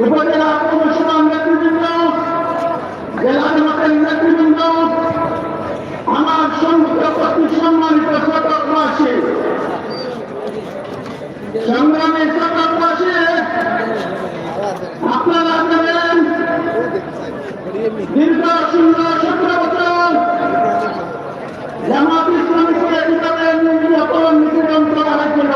উপজেলা পৌরসভা নেতৃবৃন্দ, জেলা জামাতের নেতৃবৃন্দ, আমার সম্মুখে উপস্থিত সম্মানিত ছাত্রবাসী সংগ্রামী ছাত্রবাসী আপনারা জানেন, দীর্ঘ শূন্য সতেরো বছর জামাত ইসলামীকে নির্যাতন নিপীড়ন করা হয়েছিল।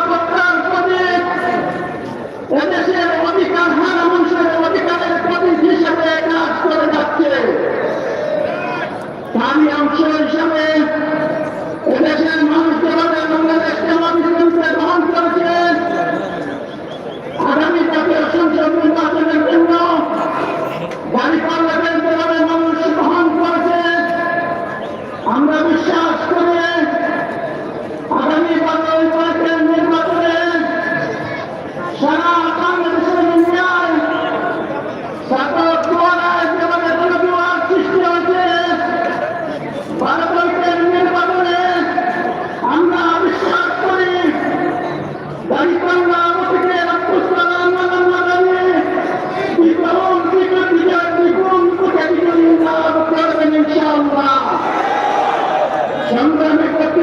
নিরাপত্তার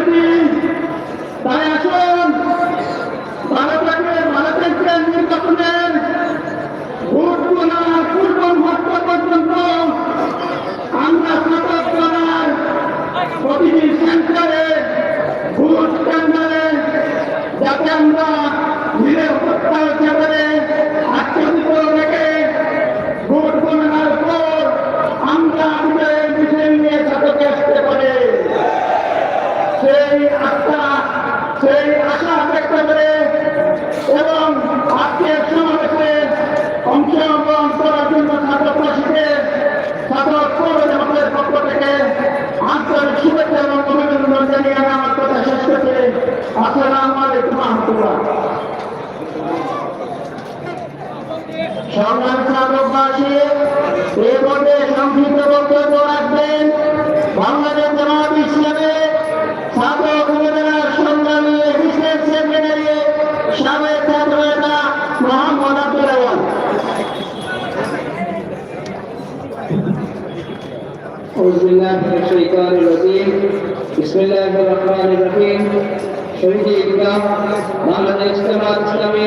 প্রকৃতি তাই আসুন ভারতের ভারতের নির্বাচনের ভোট গোনার পূর্ব মুহূর্ত পর্যন্ত আমরা সতর্ক করার প্রতিটি সেন্টারে ভোট কেন্দ্রে যাতে আমরা সংগ্রাম ছাত্রবাসী এর মধ্যে সংক্ষিপ্ত বক্তব্য রাখবেন বাংলাদেশ জামাত ইসলামে ছাত্র উপজেলার সংগ্রামী বিশেষ সেক্রেটারি সাবেক ছাত্র নেতা মোহাম্মদ আব্দুল আওয়াল أعوذ بالله من الشيطان الرجيم بسم الله الرحمن الرحيم শহীদ ঈদগাহ বাংলাদেশ জামাত ইসলামী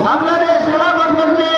বাংলাদেশ সেবা গঠবন্ধে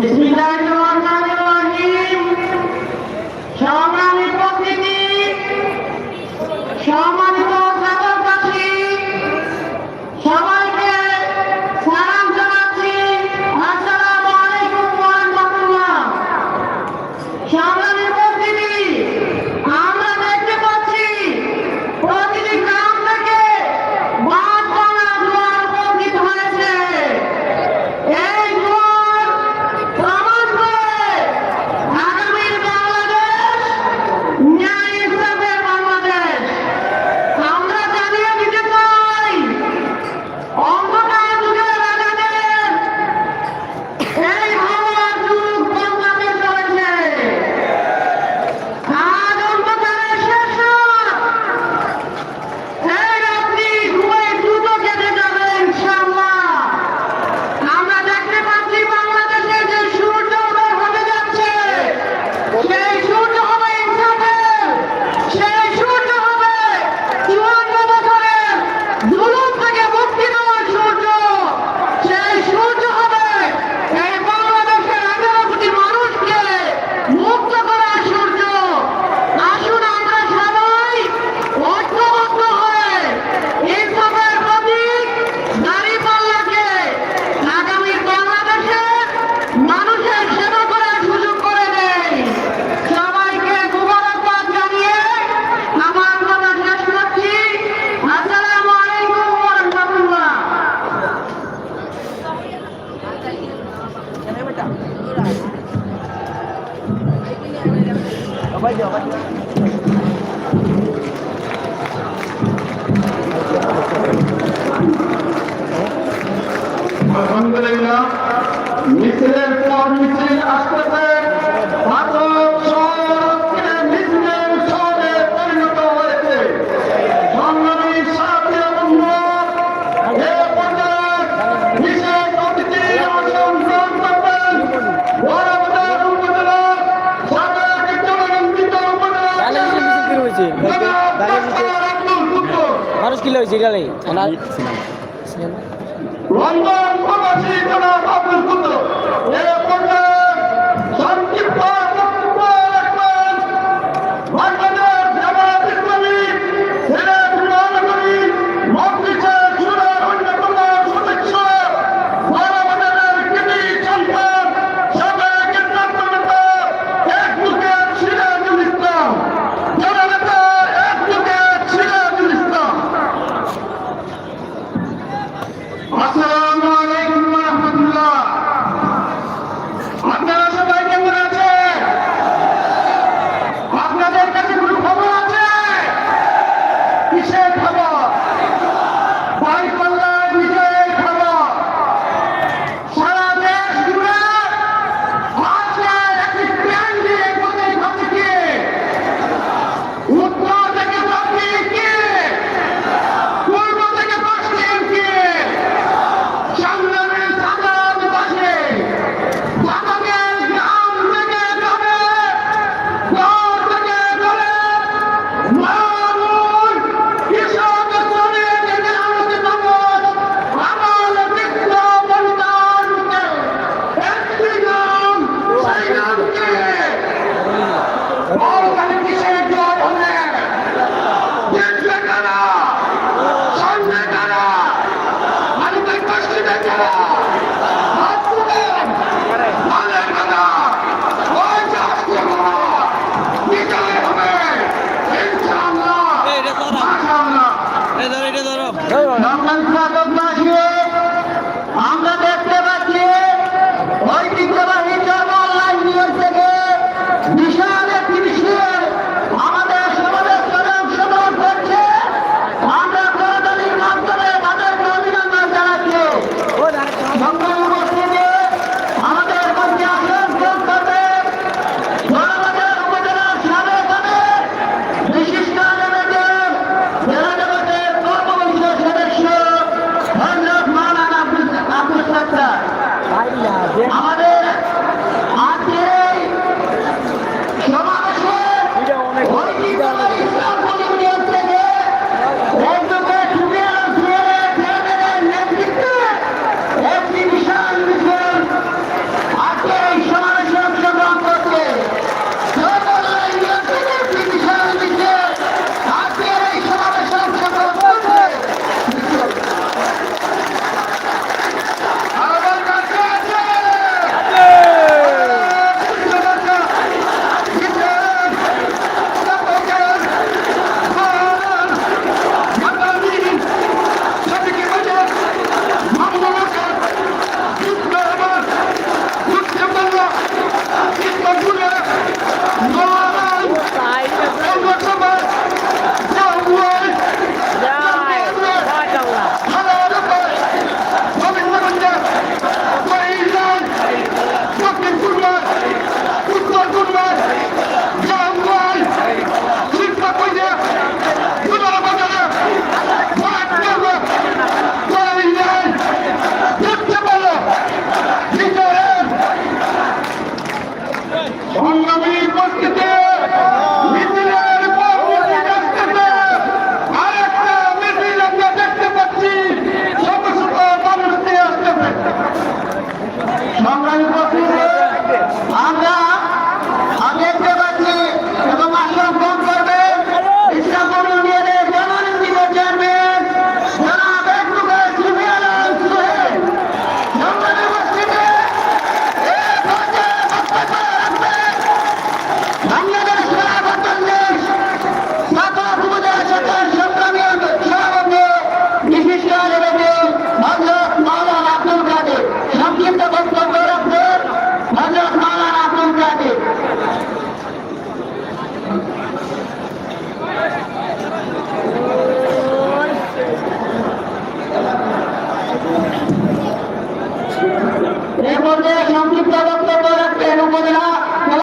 Bismillah. হয়েছে? মানুষ কিলো হয়েছে এটালে সংক্ষিপ্ত